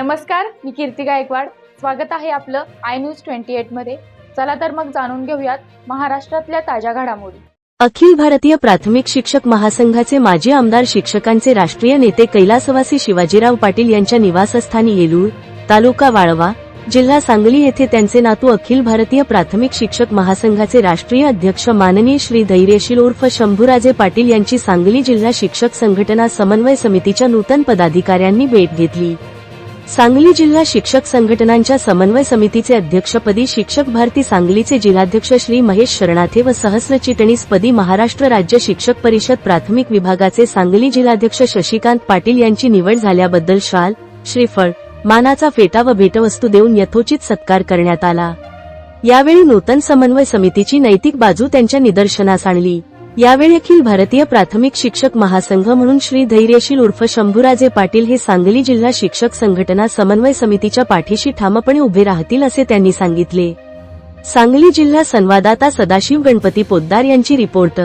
नमस्कार मी कीर्ती गायकवाड. स्वागत आहे आपलं आय न्यूज ट्वेंटी एटमध्ये. चला तर मग जाणून घेऊयात महाराष्ट्रातल्या ताज्या घडामोडी. अखिल भारतीय प्राथमिक शिक्षक महासंघाचे माजी आमदार शिक्षकांचे राष्ट्रीय नेते कैलासवासी शिवाजीराव पाटील यांच्या निवासस्थानी येलूर तालुका वाळवा जिल्हा सांगली येथे त्यांचे नातू अखिल भारतीय प्राथमिक शिक्षक महासंघाचे राष्ट्रीय अध्यक्ष माननीय श्री धैर्यशील उर्फ शंभूराजे पाटील यांची सांगली जिल्हा शिक्षक संघटना समन्वय समितीच्या नूतन पदाधिकाऱ्यांनी भेट घेतली. सांगली जिल्हा शिक्षक संघटनांच्या समन्वय समितीचे अध्यक्षपदी शिक्षक भारती सांगलीचे जिल्हाध्यक्ष श्री महेश शरणाथे व सहस्रचिटणीसपदी महाराष्ट्र राज्य शिक्षक परिषद प्राथमिक विभागाचे सांगली जिल्हाध्यक्ष शशिकांत पाटील यांची निवड झाल्याबद्दल शाल श्रीफळ मानाचा फेटा व भेटवस्तू देऊन यथोचित सत्कार करण्यात आला. यावेळी नूतन समन्वय समितीची नैतिक बाजू त्यांच्या निदर्शनास आणली. यावेळी अखिल भारतीय प्राथमिक शिक्षक महासंघ म्हणून श्री धैर्यशील उर्फ शंभूराजे पाटील हे सांगली जिल्हा शिक्षक संघटना समन्वय समितीच्या पाठीशी ठामपणे उभे राहतील असे त्यांनी सांगितले. सांगली जिल्हा संवाददाता सदाशिव गणपती पोद्दार यांची रिपोर्ट.